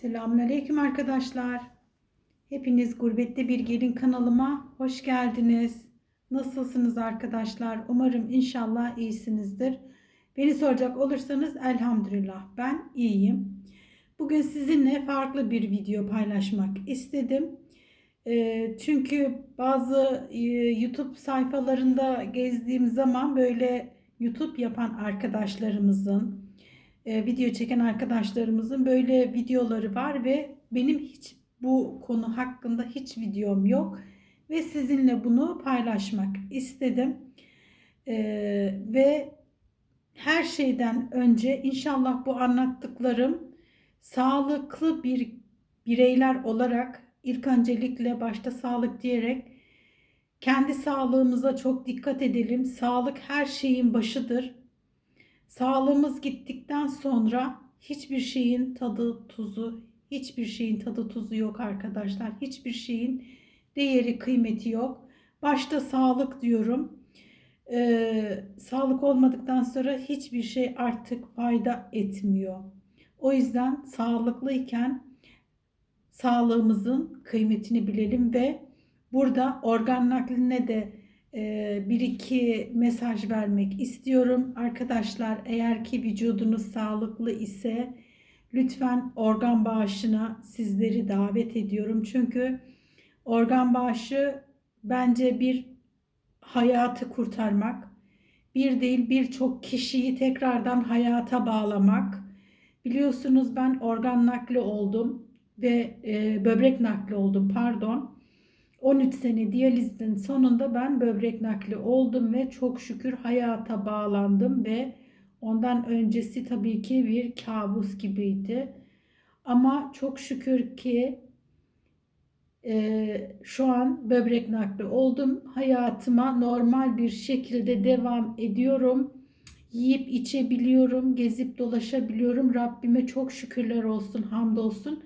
Selamünaleyküm arkadaşlar. Hepiniz Gurbette Bir Gelin kanalıma hoş geldiniz. Nasılsınız arkadaşlar? Umarım inşallah iyisinizdir. Beni soracak olursanız elhamdülillah ben iyiyim. Bugün sizinle farklı bir video paylaşmak istedim. Ee, çünkü bazı e, YouTube sayfalarında gezdiğim zaman böyle YouTube yapan arkadaşlarımızın e, video çeken arkadaşlarımızın böyle videoları var ve benim hiç bu konu hakkında hiç videom yok ve sizinle bunu paylaşmak istedim. E, ve her şeyden önce inşallah bu anlattıklarım sağlıklı bir bireyler olarak ilk öncelikle başta sağlık diyerek kendi sağlığımıza çok dikkat edelim. Sağlık her şeyin başıdır. Sağlığımız gittikten sonra hiçbir şeyin tadı, tuzu, hiçbir şeyin tadı, tuzu yok arkadaşlar. Hiçbir şeyin değeri, kıymeti yok. Başta sağlık diyorum. Ee, sağlık olmadıktan sonra hiçbir şey artık fayda etmiyor. O yüzden sağlıklıyken sağlığımızın kıymetini bilelim ve burada organ nakline de bir iki mesaj vermek istiyorum. Arkadaşlar eğer ki vücudunuz sağlıklı ise lütfen organ bağışına sizleri davet ediyorum. Çünkü organ bağışı bence bir hayatı kurtarmak, bir değil birçok kişiyi tekrardan hayata bağlamak. Biliyorsunuz ben organ nakli oldum ve e, böbrek nakli oldum pardon. 13 sene diyalizin sonunda ben böbrek nakli oldum ve çok şükür hayata bağlandım ve ondan öncesi tabii ki bir kabus gibiydi. Ama çok şükür ki e, şu an böbrek nakli oldum. Hayatıma normal bir şekilde devam ediyorum. Yiyip içebiliyorum, gezip dolaşabiliyorum. Rabbime çok şükürler olsun, hamdolsun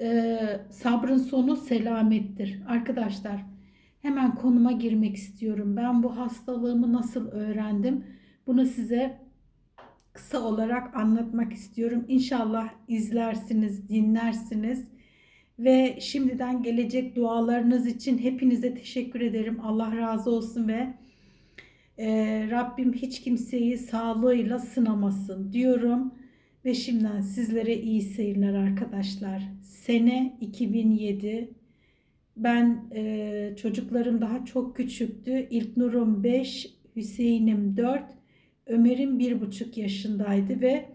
e, sabrın sonu selamettir. Arkadaşlar hemen konuma girmek istiyorum. Ben bu hastalığımı nasıl öğrendim? Bunu size kısa olarak anlatmak istiyorum. İnşallah izlersiniz, dinlersiniz. Ve şimdiden gelecek dualarınız için hepinize teşekkür ederim. Allah razı olsun ve e, Rabbim hiç kimseyi sağlığıyla sınamasın diyorum. Ve şimdiden sizlere iyi seyirler arkadaşlar. Sene 2007. Ben e, çocuklarım daha çok küçüktü. İlk Nurum 5, Hüseyin'im 4, Ömer'im 1,5 yaşındaydı ve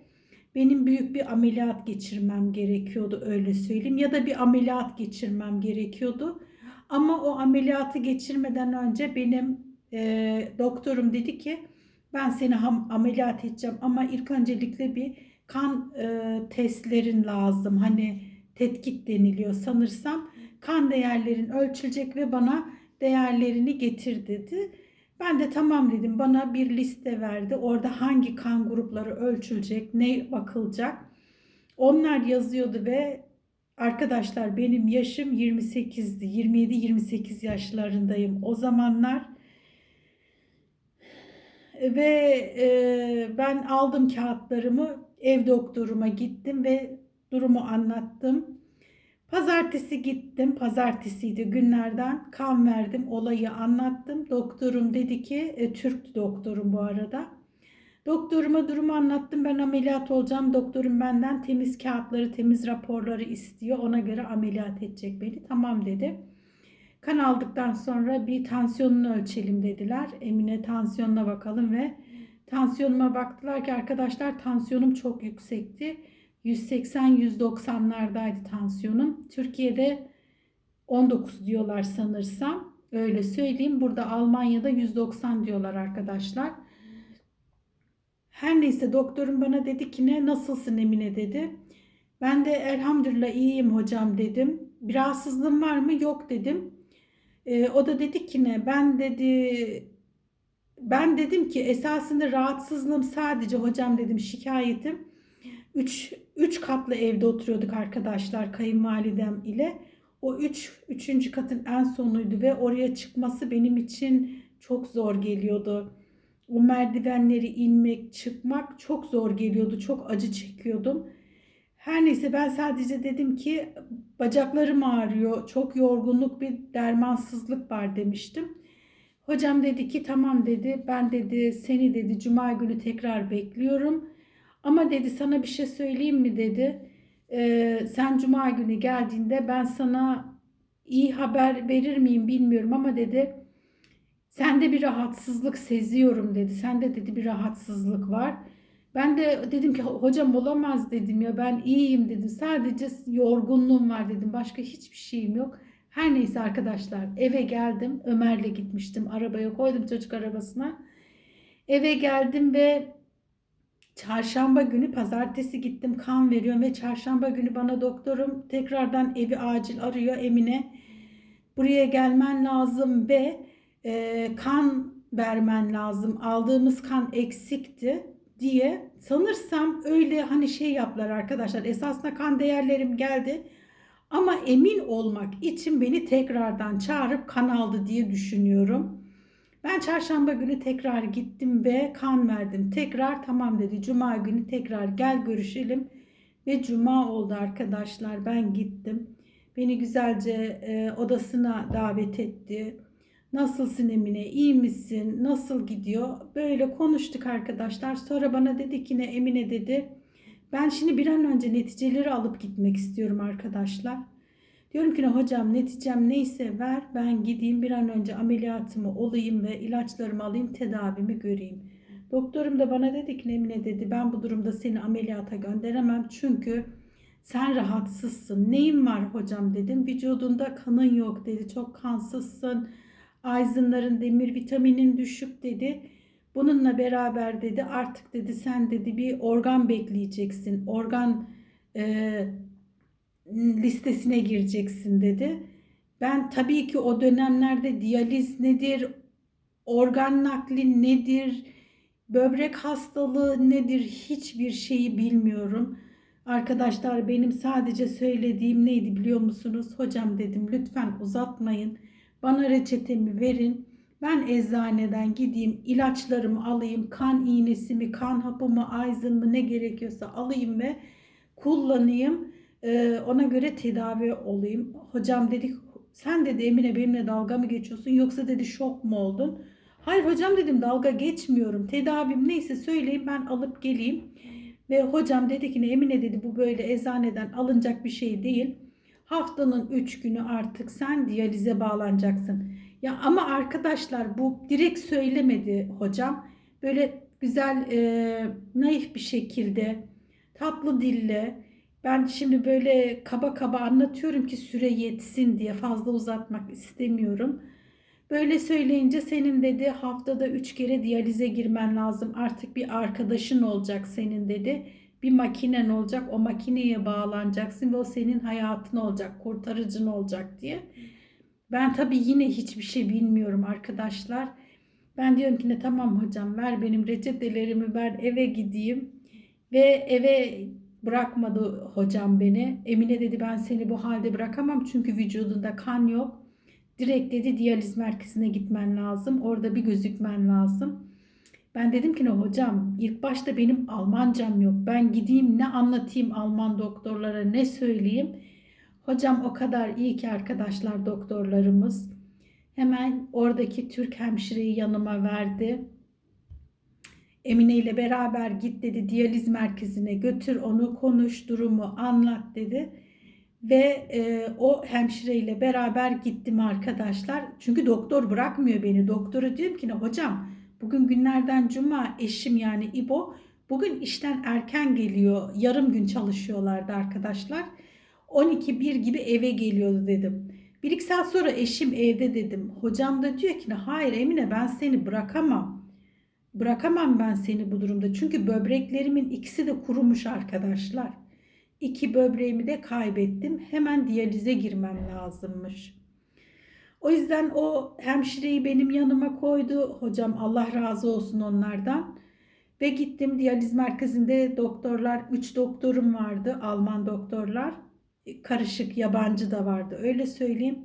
benim büyük bir ameliyat geçirmem gerekiyordu öyle söyleyeyim. Ya da bir ameliyat geçirmem gerekiyordu. Ama o ameliyatı geçirmeden önce benim e, doktorum dedi ki ben seni ameliyat edeceğim ama ilk öncelikle bir kan e, testlerin lazım. Hani tetkik deniliyor sanırsam. Kan değerlerin ölçülecek ve bana değerlerini getir dedi. Ben de tamam dedim. Bana bir liste verdi. Orada hangi kan grupları ölçülecek, ne bakılacak. Onlar yazıyordu ve arkadaşlar benim yaşım 28'di. 27-28 yaşlarındayım. O zamanlar ve e, ben aldım kağıtlarımı ev doktoruma gittim ve durumu anlattım. Pazartesi gittim. Pazartesiydi günlerden. Kan verdim. Olayı anlattım. Doktorum dedi ki, e, Türk doktorum bu arada. Doktoruma durumu anlattım. Ben ameliyat olacağım. Doktorum benden temiz kağıtları, temiz raporları istiyor. Ona göre ameliyat edecek beni. Tamam dedi. Kan aldıktan sonra bir tansiyonunu ölçelim dediler. Emine tansiyonuna bakalım ve Tansiyonuma baktılar ki arkadaşlar tansiyonum çok yüksekti. 180-190'lardaydı tansiyonum. Türkiye'de 19 diyorlar sanırsam. Öyle söyleyeyim. Burada Almanya'da 190 diyorlar arkadaşlar. Her neyse doktorum bana dedi ki ne nasılsın Emine dedi. Ben de elhamdülillah iyiyim hocam dedim. Bir rahatsızlığım var mı? Yok dedim. E, o da dedi ki ne ben dedi ben dedim ki esasında rahatsızlığım sadece hocam dedim şikayetim 3 3 katlı evde oturuyorduk arkadaşlar kayınvalidem ile. O 3 üç, 3. katın en sonuydu ve oraya çıkması benim için çok zor geliyordu. O merdivenleri inmek, çıkmak çok zor geliyordu. Çok acı çekiyordum. Her neyse ben sadece dedim ki bacaklarım ağrıyor, çok yorgunluk bir dermansızlık var demiştim. Hocam dedi ki tamam dedi ben dedi seni dedi cuma günü tekrar bekliyorum. Ama dedi sana bir şey söyleyeyim mi dedi. "Ee, sen cuma günü geldiğinde ben sana iyi haber verir miyim bilmiyorum ama dedi sende bir rahatsızlık seziyorum dedi. Sende dedi bir rahatsızlık var. Ben de dedim ki hocam olamaz dedim ya ben iyiyim dedim. Sadece yorgunluğum var dedim. Başka hiçbir şeyim yok. Her neyse arkadaşlar eve geldim. Ömer'le gitmiştim. Arabaya koydum çocuk arabasına. Eve geldim ve çarşamba günü pazartesi gittim kan veriyorum ve çarşamba günü bana doktorum tekrardan evi acil arıyor Emine. Buraya gelmen lazım ve e, kan vermen lazım. Aldığımız kan eksikti diye sanırsam öyle hani şey yaptılar arkadaşlar. Esasında kan değerlerim geldi. Ama emin olmak için beni tekrardan çağırıp kan aldı diye düşünüyorum. Ben çarşamba günü tekrar gittim ve kan verdim. Tekrar tamam dedi. Cuma günü tekrar gel görüşelim. Ve cuma oldu arkadaşlar. Ben gittim. Beni güzelce e, odasına davet etti. Nasılsın Emine? İyi misin? Nasıl gidiyor? Böyle konuştuk arkadaşlar. Sonra bana dedi ki ne Emine dedi. Ben şimdi bir an önce neticeleri alıp gitmek istiyorum arkadaşlar. Diyorum ki hocam neticem neyse ver ben gideyim bir an önce ameliyatımı olayım ve ilaçlarımı alayım tedavimi göreyim. Doktorum da bana dedi ki Emine dedi ben bu durumda seni ameliyata gönderemem çünkü sen rahatsızsın. Neyin var hocam dedim. Vücudunda kanın yok dedi. Çok kansızsın. Ayzınların demir vitaminin düşük dedi. Bununla beraber dedi artık dedi sen dedi bir organ bekleyeceksin. Organ e, listesine gireceksin dedi. Ben tabii ki o dönemlerde diyaliz nedir, organ nakli nedir, böbrek hastalığı nedir hiçbir şeyi bilmiyorum. Arkadaşlar benim sadece söylediğim neydi biliyor musunuz? Hocam dedim lütfen uzatmayın. Bana reçetemi verin. Ben eczaneden gideyim, ilaçlarımı alayım, kan iğnesimi, kan hapımı, ayzın ne gerekiyorsa alayım ve kullanayım. Ee, ona göre tedavi olayım. Hocam dedi sen dedi Emine benimle dalga mı geçiyorsun yoksa dedi şok mu oldun? Hayır hocam dedim dalga geçmiyorum. Tedavim neyse söyleyin ben alıp geleyim. Ve hocam dedi ki ne Emine dedi bu böyle eczaneden alınacak bir şey değil. Haftanın 3 günü artık sen diyalize bağlanacaksın. Ya ama arkadaşlar bu direkt söylemedi hocam. Böyle güzel e, naif bir şekilde tatlı dille ben şimdi böyle kaba kaba anlatıyorum ki süre yetsin diye fazla uzatmak istemiyorum. Böyle söyleyince senin dedi haftada 3 kere diyalize girmen lazım. Artık bir arkadaşın olacak senin dedi. Bir makinen olacak. O makineye bağlanacaksın ve o senin hayatın olacak. Kurtarıcın olacak diye. Ben tabii yine hiçbir şey bilmiyorum arkadaşlar. Ben diyorum ki ne tamam hocam ver benim reçetelerimi ver eve gideyim. Ve eve bırakmadı hocam beni. Emine dedi ben seni bu halde bırakamam çünkü vücudunda kan yok. Direkt dedi diyaliz merkezine gitmen lazım. Orada bir gözükmen lazım. Ben dedim ki ne hocam ilk başta benim Almancam yok. Ben gideyim ne anlatayım Alman doktorlara ne söyleyeyim. Hocam o kadar iyi ki arkadaşlar doktorlarımız. Hemen oradaki Türk hemşireyi yanıma verdi. Emine ile beraber git dedi diyaliz merkezine götür onu konuş durumu anlat dedi. Ve e, o hemşireyle beraber gittim arkadaşlar. Çünkü doktor bırakmıyor beni. Doktora diyorum ki ne hocam bugün günlerden cuma eşim yani İbo bugün işten erken geliyor. Yarım gün çalışıyorlardı arkadaşlar. 12-1 gibi eve geliyordu dedim. Bir iki saat sonra eşim evde dedim. Hocam da diyor ki hayır Emine ben seni bırakamam. Bırakamam ben seni bu durumda. Çünkü böbreklerimin ikisi de kurumuş arkadaşlar. İki böbreğimi de kaybettim. Hemen diyalize girmem lazımmış. O yüzden o hemşireyi benim yanıma koydu. Hocam Allah razı olsun onlardan. Ve gittim diyaliz merkezinde doktorlar, üç doktorum vardı. Alman doktorlar. Karışık yabancı da vardı öyle söyleyeyim.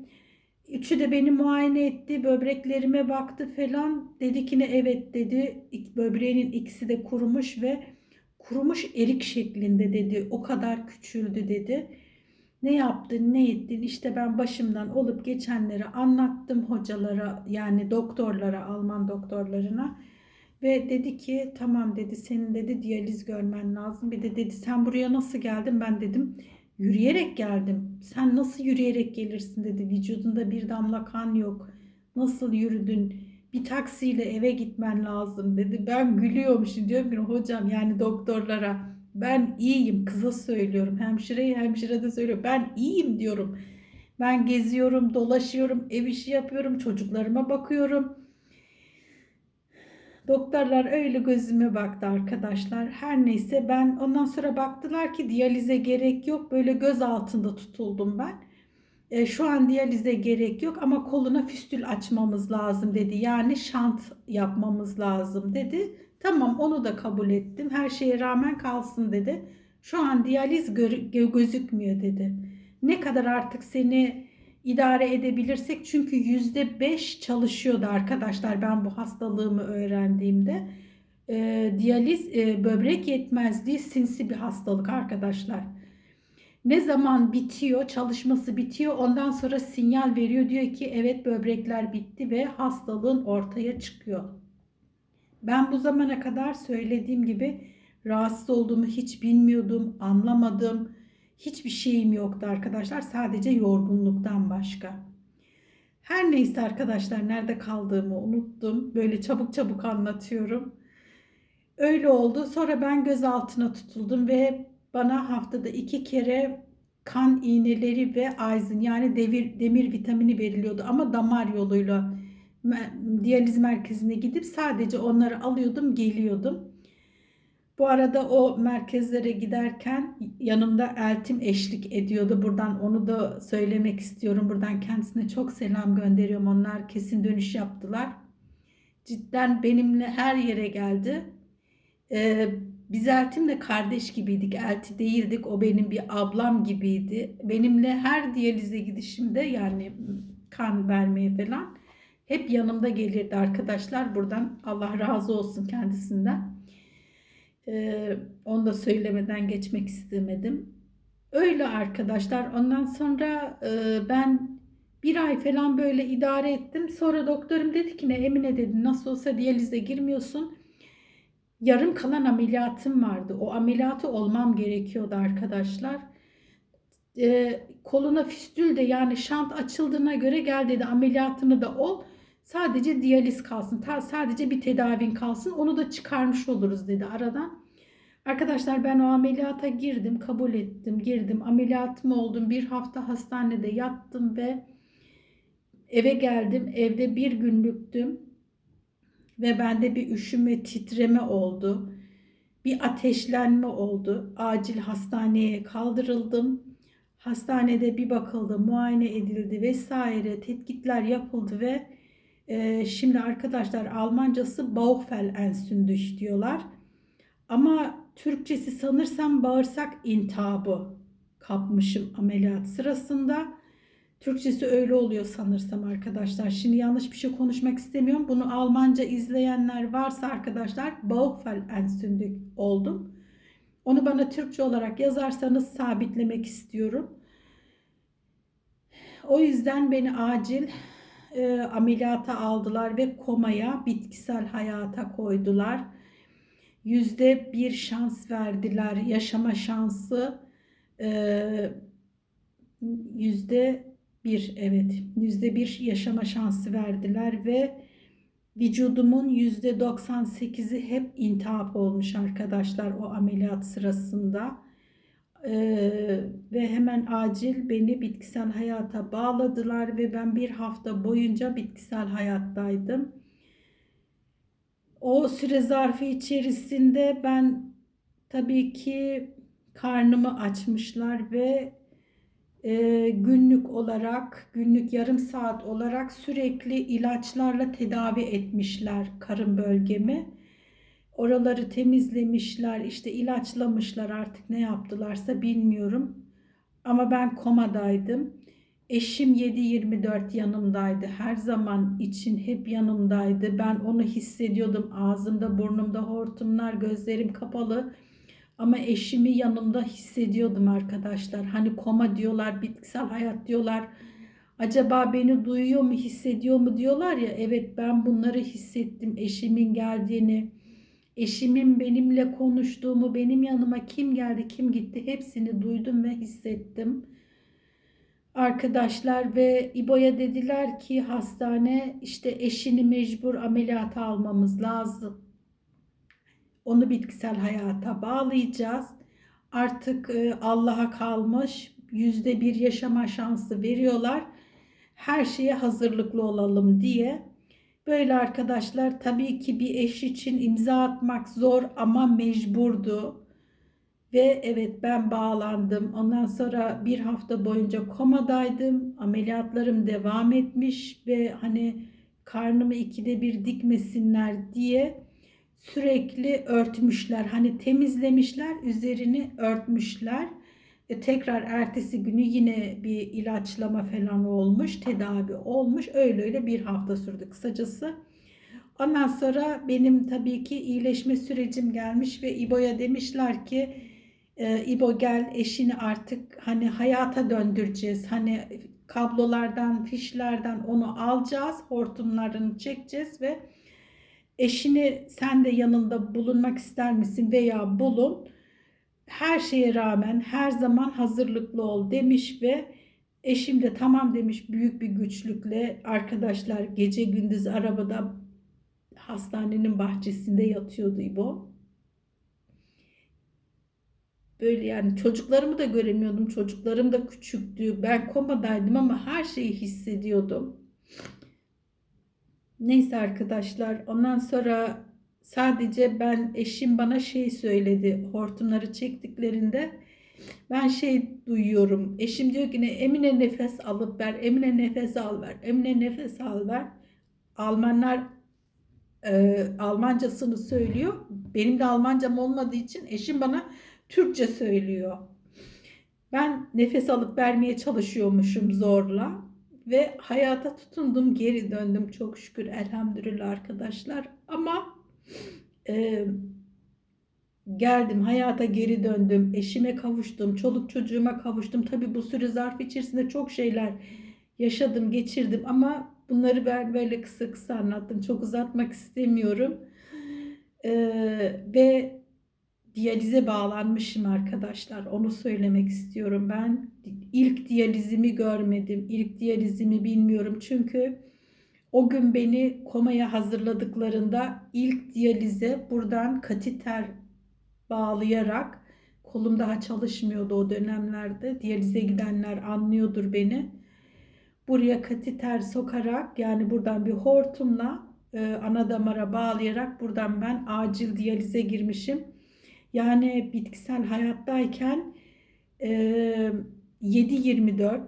Üçü de beni muayene etti. Böbreklerime baktı falan. Dedi ki ne evet dedi. Böbreğinin ikisi de kurumuş ve kurumuş erik şeklinde dedi. O kadar küçüldü dedi. Ne yaptın, ne ettin? İşte ben başımdan olup geçenleri anlattım hocalara, yani doktorlara, Alman doktorlarına. Ve dedi ki tamam dedi senin dedi diyaliz görmen lazım. Bir de dedi sen buraya nasıl geldin? Ben dedim yürüyerek geldim. Sen nasıl yürüyerek gelirsin dedi. Vücudunda bir damla kan yok. Nasıl yürüdün? Bir taksiyle eve gitmen lazım dedi. Ben gülüyorum şimdi diyorum ki hocam yani doktorlara ben iyiyim kıza söylüyorum. Hemşireye hemşire de söylüyor. Ben iyiyim diyorum. Ben geziyorum, dolaşıyorum, ev işi yapıyorum, çocuklarıma bakıyorum. Doktorlar öyle gözüme baktı arkadaşlar. Her neyse ben ondan sonra baktılar ki diyalize gerek yok. Böyle göz altında tutuldum ben. E, şu an diyalize gerek yok ama koluna fistül açmamız lazım dedi. Yani şant yapmamız lazım dedi. Tamam onu da kabul ettim. Her şeye rağmen kalsın dedi. Şu an diyaliz gö- gözükmüyor dedi. Ne kadar artık seni idare edebilirsek çünkü yüzde beş çalışıyordu arkadaşlar ben bu hastalığımı öğrendiğimde. E, diyaliz e, böbrek yetmezliği sinsi bir hastalık arkadaşlar. Ne zaman bitiyor, çalışması bitiyor ondan sonra sinyal veriyor diyor ki evet böbrekler bitti ve hastalığın ortaya çıkıyor. Ben bu zamana kadar söylediğim gibi rahatsız olduğumu hiç bilmiyordum, anlamadım. Hiçbir şeyim yoktu arkadaşlar. Sadece yorgunluktan başka. Her neyse arkadaşlar nerede kaldığımı unuttum. Böyle çabuk çabuk anlatıyorum. Öyle oldu. Sonra ben gözaltına tutuldum ve bana haftada iki kere kan iğneleri ve aizin yani devir, demir vitamini veriliyordu ama damar yoluyla diyaliz merkezine gidip sadece onları alıyordum geliyordum. Bu arada o merkezlere giderken yanımda eltim eşlik ediyordu. Buradan onu da söylemek istiyorum. Buradan kendisine çok selam gönderiyorum. Onlar kesin dönüş yaptılar. Cidden benimle her yere geldi. Ee, biz Eltim'le kardeş gibiydik. Elti değildik. O benim bir ablam gibiydi. Benimle her diyalize gidişimde yani kan vermeye falan hep yanımda gelirdi arkadaşlar. Buradan Allah razı olsun kendisinden. Ee, onu da söylemeden geçmek istemedim. Öyle arkadaşlar. Ondan sonra e, ben bir ay falan böyle idare ettim. Sonra doktorum dedi ki ne Emine dedi nasıl olsa diyalize girmiyorsun. Yarım kalan ameliyatım vardı. O ameliyatı olmam gerekiyordu arkadaşlar. E, koluna fistül de yani şant açıldığına göre gel dedi ameliyatını da ol. Sadece diyaliz kalsın. Ta, sadece bir tedavin kalsın. Onu da çıkarmış oluruz dedi aradan. Arkadaşlar ben o ameliyata girdim. Kabul ettim. Girdim. Ameliyatım oldum. Bir hafta hastanede yattım ve eve geldim. Evde bir günlüktüm. Ve bende bir üşüme, titreme oldu. Bir ateşlenme oldu. Acil hastaneye kaldırıldım. Hastanede bir bakıldı, muayene edildi vesaire, tetkikler yapıldı ve ee, şimdi arkadaşlar Almancası Bauchfellentzündung diyorlar. Ama Türkçesi sanırsam bağırsak intihabı kapmışım ameliyat sırasında. Türkçesi öyle oluyor sanırsam arkadaşlar. Şimdi yanlış bir şey konuşmak istemiyorum. Bunu Almanca izleyenler varsa arkadaşlar Bauchfellentzündung oldum. Onu bana Türkçe olarak yazarsanız sabitlemek istiyorum. O yüzden beni acil e, ameliyata aldılar ve komaya bitkisel hayata koydular. Yüzde bir şans verdiler yaşama şansı e, yüzde bir evet yüzde bir yaşama şansı verdiler ve vücudumun yüzde 98'i hep intihap olmuş arkadaşlar o ameliyat sırasında. Ee, ve hemen acil beni bitkisel hayata bağladılar ve ben bir hafta boyunca bitkisel hayattaydım. O süre zarfı içerisinde ben tabii ki karnımı açmışlar ve e, günlük olarak, günlük yarım saat olarak sürekli ilaçlarla tedavi etmişler karın bölgemi. Oraları temizlemişler, işte ilaçlamışlar artık ne yaptılarsa bilmiyorum. Ama ben komadaydım. Eşim 7-24 yanımdaydı. Her zaman için hep yanımdaydı. Ben onu hissediyordum. Ağzımda, burnumda hortumlar, gözlerim kapalı. Ama eşimi yanımda hissediyordum arkadaşlar. Hani koma diyorlar, bitkisel hayat diyorlar. Acaba beni duyuyor mu, hissediyor mu diyorlar ya. Evet ben bunları hissettim. Eşimin geldiğini, eşimin benimle konuştuğumu, benim yanıma kim geldi, kim gitti hepsini duydum ve hissettim. Arkadaşlar ve İbo'ya dediler ki hastane işte eşini mecbur ameliyata almamız lazım. Onu bitkisel hayata bağlayacağız. Artık e, Allah'a kalmış yüzde bir yaşama şansı veriyorlar. Her şeye hazırlıklı olalım diye. Böyle arkadaşlar tabii ki bir eş için imza atmak zor ama mecburdu. Ve evet ben bağlandım. Ondan sonra bir hafta boyunca komadaydım. Ameliyatlarım devam etmiş ve hani karnımı ikide bir dikmesinler diye sürekli örtmüşler. Hani temizlemişler, üzerini örtmüşler. E, tekrar ertesi günü yine bir ilaçlama falan olmuş, tedavi olmuş. Öyle öyle bir hafta sürdü kısacası. Ondan sonra benim tabii ki iyileşme sürecim gelmiş ve İbo'ya demişler ki e, İbo gel eşini artık hani hayata döndüreceğiz. Hani kablolardan, fişlerden onu alacağız, hortumlarını çekeceğiz ve eşini sen de yanında bulunmak ister misin veya bulun. Her şeye rağmen her zaman hazırlıklı ol demiş ve eşim de tamam demiş büyük bir güçlükle arkadaşlar gece gündüz arabada hastanenin bahçesinde yatıyordu İbo. Böyle yani çocuklarımı da göremiyordum. Çocuklarım da küçüktü. Ben komadaydım ama her şeyi hissediyordum. Neyse arkadaşlar ondan sonra sadece ben eşim bana şey söyledi hortumları çektiklerinde ben şey duyuyorum. Eşim diyor ki ne Emine nefes alıp ver, Emine nefes al ver, Emine nefes al ver. Almanlar e, Almancasını söylüyor. Benim de Almancam olmadığı için eşim bana Türkçe söylüyor. Ben nefes alıp vermeye çalışıyormuşum zorla ve hayata tutundum, geri döndüm çok şükür elhamdülillah arkadaşlar. Ama e, geldim, hayata geri döndüm, eşime kavuştum, çoluk çocuğuma kavuştum. Tabi bu süre zarfı içerisinde çok şeyler yaşadım, geçirdim ama bunları ben böyle kısa kısa anlattım. Çok uzatmak istemiyorum. E, ve diyalize bağlanmışım arkadaşlar. Onu söylemek istiyorum. Ben ilk diyalizimi görmedim. İlk diyalizimi bilmiyorum. Çünkü o gün beni komaya hazırladıklarında ilk diyalize buradan katiter bağlayarak kolum daha çalışmıyordu o dönemlerde. Diyalize gidenler anlıyordur beni. Buraya katiter sokarak yani buradan bir hortumla e, ana damara bağlayarak buradan ben acil diyalize girmişim. Yani bitkisel hayattayken e, 7-24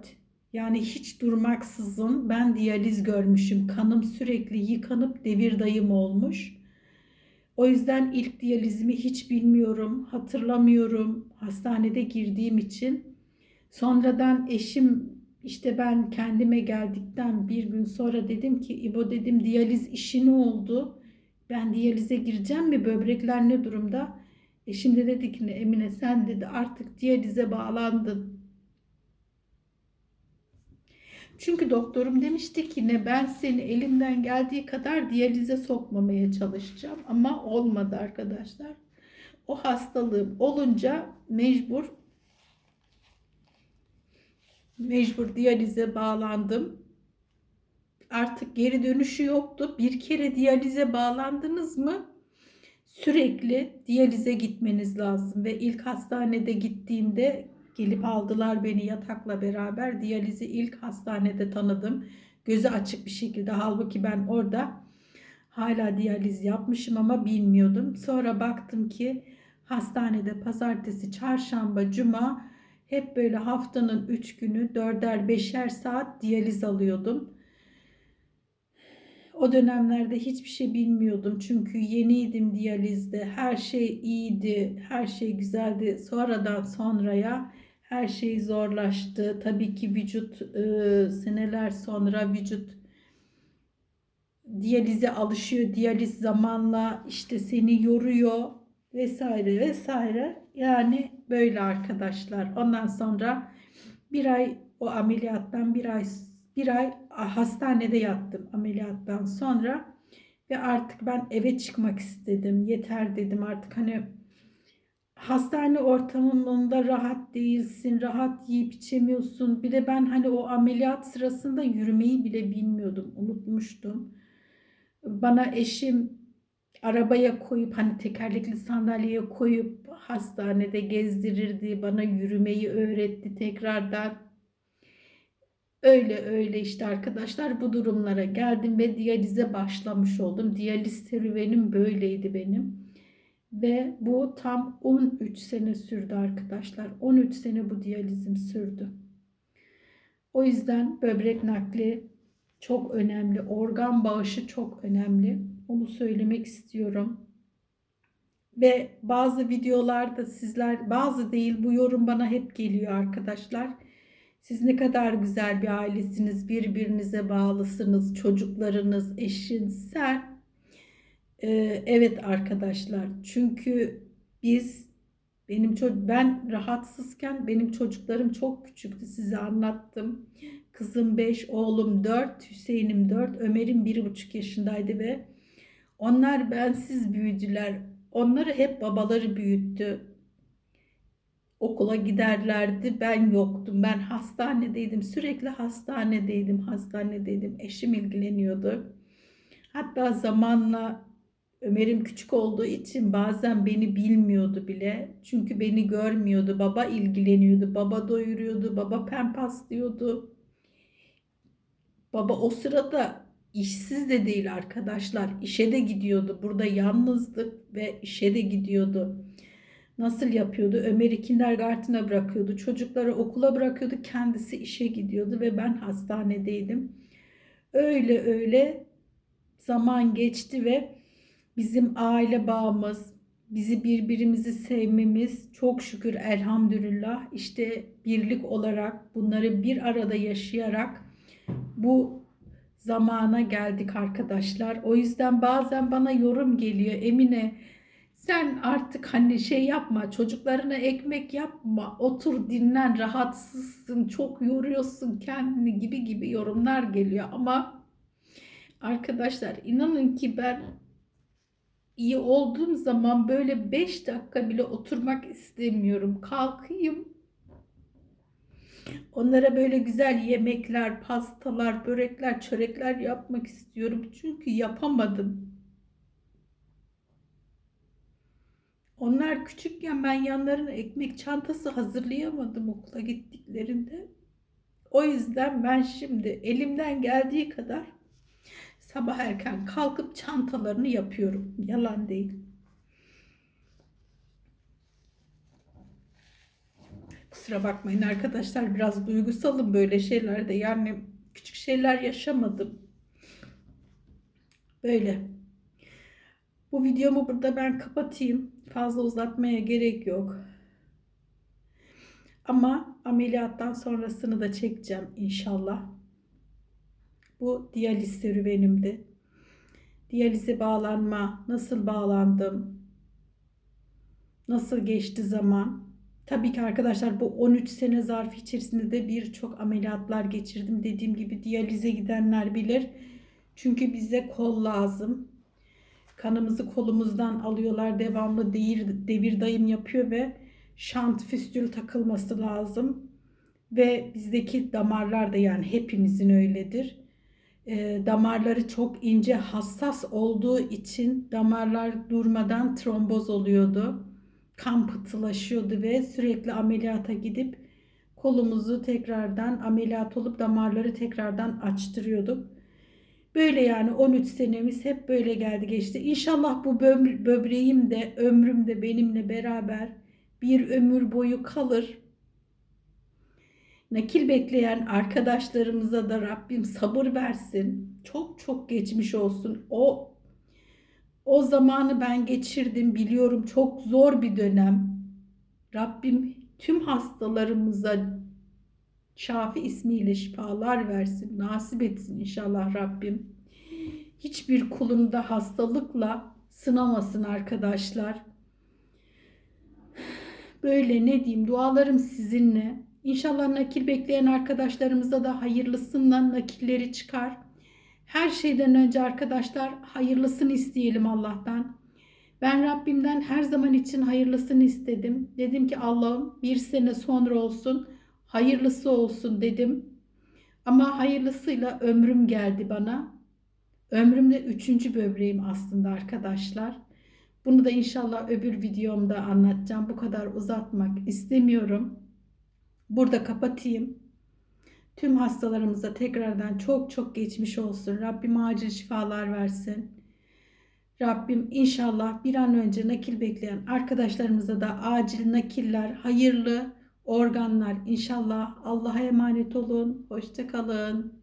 yani hiç durmaksızın ben diyaliz görmüşüm. Kanım sürekli yıkanıp devir dayım olmuş. O yüzden ilk diyalizimi hiç bilmiyorum, hatırlamıyorum hastanede girdiğim için. Sonradan eşim işte ben kendime geldikten bir gün sonra dedim ki İbo dedim diyaliz işi ne oldu? Ben diyalize gireceğim mi? Böbrekler ne durumda? E şimdi dedi ki Emine sen dedi artık diyalize bağlandın. Çünkü doktorum demişti ki ne ben seni elinden geldiği kadar diyalize sokmamaya çalışacağım ama olmadı arkadaşlar. O hastalığım olunca mecbur mecbur diyalize bağlandım. Artık geri dönüşü yoktu. Bir kere diyalize bağlandınız mı sürekli diyalize gitmeniz lazım ve ilk hastanede gittiğimde gelip aldılar beni yatakla beraber. Diyalizi ilk hastanede tanıdım. Gözü açık bir şekilde. Halbuki ben orada hala diyaliz yapmışım ama bilmiyordum. Sonra baktım ki hastanede pazartesi çarşamba cuma hep böyle haftanın 3 günü dörder beşer saat diyaliz alıyordum. O dönemlerde hiçbir şey bilmiyordum çünkü yeniydim diyalizde. Her şey iyiydi, her şey güzeldi. Sonradan sonraya her şey zorlaştı. Tabii ki vücut e, seneler sonra vücut diyalize alışıyor. Diyaliz zamanla işte seni yoruyor vesaire vesaire. yani böyle arkadaşlar. Ondan sonra bir ay o ameliyattan bir ay bir ay hastanede yattım ameliyattan sonra ve artık ben eve çıkmak istedim. Yeter dedim artık hani hastane ortamında rahat değilsin, rahat yiyip içemiyorsun. Bir de ben hani o ameliyat sırasında yürümeyi bile bilmiyordum, unutmuştum. Bana eşim arabaya koyup hani tekerlekli sandalyeye koyup hastanede gezdirirdi, bana yürümeyi öğretti tekrardan. Öyle öyle işte arkadaşlar bu durumlara geldim ve diyalize başlamış oldum. Diyaliz serüvenim böyleydi benim. Ve bu tam 13 sene sürdü arkadaşlar. 13 sene bu diyalizim sürdü. O yüzden böbrek nakli çok önemli. Organ bağışı çok önemli. Onu söylemek istiyorum. Ve bazı videolarda sizler bazı değil bu yorum bana hep geliyor arkadaşlar. Siz ne kadar güzel bir ailesiniz, birbirinize bağlısınız, çocuklarınız, eşin, sen. Ee, evet arkadaşlar, çünkü biz benim çocuk ben rahatsızken benim çocuklarım çok küçüktü size anlattım. Kızım 5, oğlum 4, Hüseyin'im 4, Ömer'im 1,5 yaşındaydı ve onlar bensiz büyüdüler. Onları hep babaları büyüttü okula giderlerdi. Ben yoktum. Ben hastanedeydim. Sürekli hastanedeydim. Hastanedeydim. Eşim ilgileniyordu. Hatta zamanla Ömer'im küçük olduğu için bazen beni bilmiyordu bile. Çünkü beni görmüyordu. Baba ilgileniyordu. Baba doyuruyordu. Baba diyordu. Baba o sırada işsiz de değil arkadaşlar. İşe de gidiyordu. Burada yalnızdık ve işe de gidiyordu. Nasıl yapıyordu? Ömer'i kindergarten'a bırakıyordu. Çocukları okula bırakıyordu. Kendisi işe gidiyordu ve ben hastanedeydim. Öyle öyle zaman geçti ve bizim aile bağımız, bizi birbirimizi sevmemiz çok şükür elhamdülillah işte birlik olarak bunları bir arada yaşayarak bu zamana geldik arkadaşlar. O yüzden bazen bana yorum geliyor. Emine sen artık hani şey yapma, çocuklarına ekmek yapma, otur dinlen, rahatsızsın, çok yoruyorsun kendini gibi gibi yorumlar geliyor. Ama arkadaşlar inanın ki ben iyi olduğum zaman böyle 5 dakika bile oturmak istemiyorum. Kalkayım. Onlara böyle güzel yemekler, pastalar, börekler, çörekler yapmak istiyorum. Çünkü yapamadım. Onlar küçükken ben yanlarına ekmek çantası hazırlayamadım okula gittiklerinde. O yüzden ben şimdi elimden geldiği kadar sabah erken kalkıp çantalarını yapıyorum. Yalan değil. Kusura bakmayın arkadaşlar biraz duygusalım böyle şeylerde. Yani küçük şeyler yaşamadım. Böyle. Bu videomu burada ben kapatayım. Fazla uzatmaya gerek yok. Ama ameliyattan sonrasını da çekeceğim inşallah. Bu diyaliz serüvenimdi. Diyalize bağlanma, nasıl bağlandım, nasıl geçti zaman. Tabii ki arkadaşlar bu 13 sene zarfı içerisinde de birçok ameliyatlar geçirdim. Dediğim gibi diyalize gidenler bilir. Çünkü bize kol lazım. Kanımızı kolumuzdan alıyorlar. Devamlı devir, devir dayım yapıyor ve şant füstül takılması lazım. Ve bizdeki damarlar da yani hepimizin öyledir. E, damarları çok ince hassas olduğu için damarlar durmadan tromboz oluyordu. Kan pıhtılaşıyordu ve sürekli ameliyata gidip kolumuzu tekrardan ameliyat olup damarları tekrardan açtırıyorduk. Böyle yani 13 senemiz hep böyle geldi geçti. İnşallah bu böbreğim de ömrüm de benimle beraber bir ömür boyu kalır. Nakil bekleyen arkadaşlarımıza da Rabbim sabır versin. Çok çok geçmiş olsun. O o zamanı ben geçirdim biliyorum. Çok zor bir dönem. Rabbim tüm hastalarımıza Şafi ismiyle şifalar versin, nasip etsin inşallah Rabbim. Hiçbir kulunu da hastalıkla sınamasın arkadaşlar. Böyle ne diyeyim dualarım sizinle. İnşallah nakil bekleyen arkadaşlarımıza da hayırlısından nakilleri çıkar. Her şeyden önce arkadaşlar hayırlısını isteyelim Allah'tan. Ben Rabbimden her zaman için hayırlısını istedim. Dedim ki Allah'ım bir sene sonra olsun, hayırlısı olsun dedim. Ama hayırlısıyla ömrüm geldi bana. Ömrümde üçüncü böbreğim aslında arkadaşlar. Bunu da inşallah öbür videomda anlatacağım. Bu kadar uzatmak istemiyorum. Burada kapatayım. Tüm hastalarımıza tekrardan çok çok geçmiş olsun. Rabbim acil şifalar versin. Rabbim inşallah bir an önce nakil bekleyen arkadaşlarımıza da acil nakiller, hayırlı organlar inşallah. Allah'a emanet olun. Hoşça kalın.